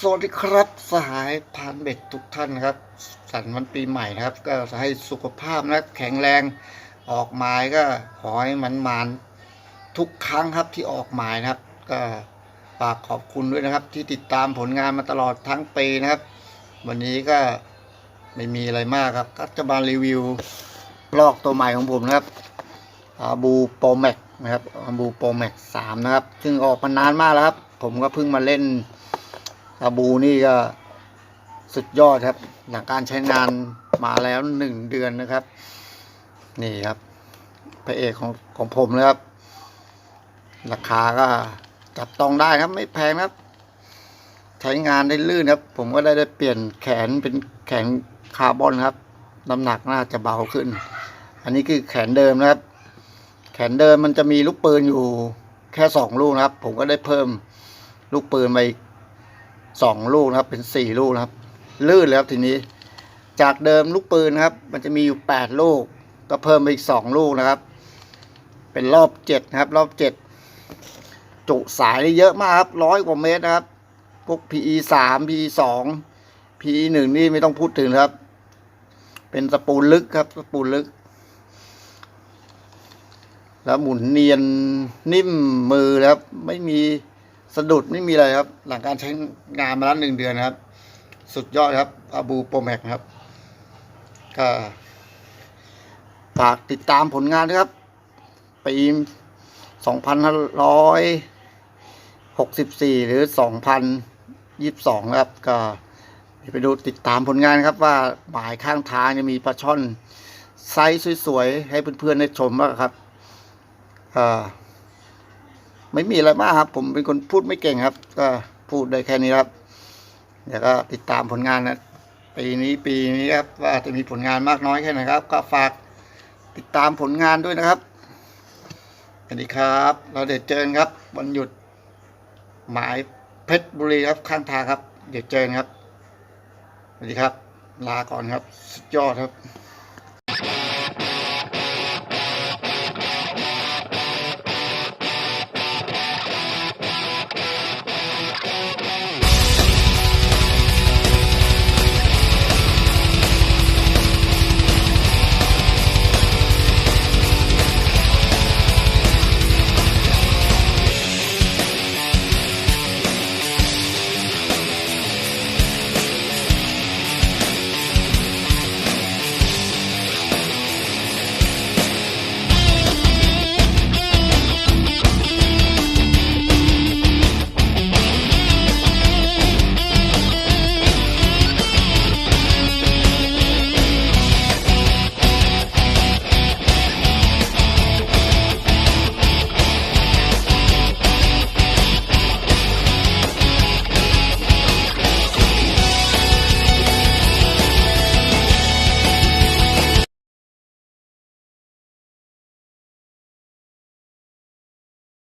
สวัสดีครับสหายพานเบ็ดทุกท่านนครับ สันวันปีใหม่นะครับ ก็จะให้สุขภาพนะแข็งแรงออกหมายก็ขอให้มันมานทุกครั้งครับที่ออกหมายนะครับ ก็ฝากขอบคุณด้วยนะครับ ที่ติดตามผลงานมาตลอดทั้งปีนะครับ วันนี้ก็ไม่มีอะไรมากครับ ก็จะมารีวิวลอกตัวใหม่ของผมนะครับอาบูโปรแม็กนะครับอาบูโปรแม็กสามนะครับ ซึ่งออกมานานมากแล้วครับ ผมก็เพิ่งมาเล่น อาบูนี่ก็สุดยอดครับ หลังการใช้งานมาแล้วหนึ่งเดือนนะครับ นี่ครับพระเอกของของผมนะครับ ราคาก็จับต้องได้ครับ ไม่แพงครับ ใช้งานได้ลื่นครับ ผมก็ได้ได้เปลี่ยนแขนเป็นแขนคาร์บอนครับน้ำหนักน่าจะเบาขึ้น อันนี้คือแขนเดิมนะครับ แขนเดิมมันจะมีลูกปืนอยู่แค่สองลูกนะครับ ผมก็ได้เพิ่มลูกปืนไปอีก สองลูกนะครับ เป็นสี่ลูกนะครับ ลื่นแล้วทีนี้ จากเดิมลูกปืนนะครับ มันจะมีอยู่แปดลูก ก็เพิ่มไปอีกสองลูกนะครับ เป็นรอบเจ็ดนะครับ รอบเจ็ดจุสายได้เยอะมากครับร้อยกว่าเมตรนะครับ พวก PE สาม PE สอง PE หนึ่งนี่ไม่ต้องพูดถึงครับ เป็นสปูลลึกครับสปูลลึก แล้วหมุนเนียนนิ่มมือแล้วไม่มี สะดุดไม่มีอะไรครับ หลังการใช้งานมาแล้วหนึ่งเดือนนะครับ สุดยอดครับอาบูโปรแม็กครับก็ฝากติดตามผลงานนะครับปีสองพันร้อยหกสิบสี่หรือสองพันยี่สิบสองครับ ก็ไปดูติดตามผลงานครับว่าหมายข้างทางจะมีปลาช่อนไซส์สวยๆ ให้เพื่อนๆได้ชมบ้างครับอ่า ไม่มีอะไรมากครับ ผมเป็นคนพูดไม่เก่งครับ ก็พูดได้แค่นี้ครับเดี๋ยวก็ติดตามผลงานนะปีนี้ปีนี้ครับว่าจะมีผลงานมากน้อยแค่ไหนครับ ก็ฝากติดตามผลงานด้วยนะครับสวัสดีครับ เราเดี๋ยวเจอกันครับวันหยุดหมายเพชรบุรีครับข้างทางครับ เดี๋ยวเจอกันครับสวัสดีครับ ลาก่อนครับ สุดยอดครับ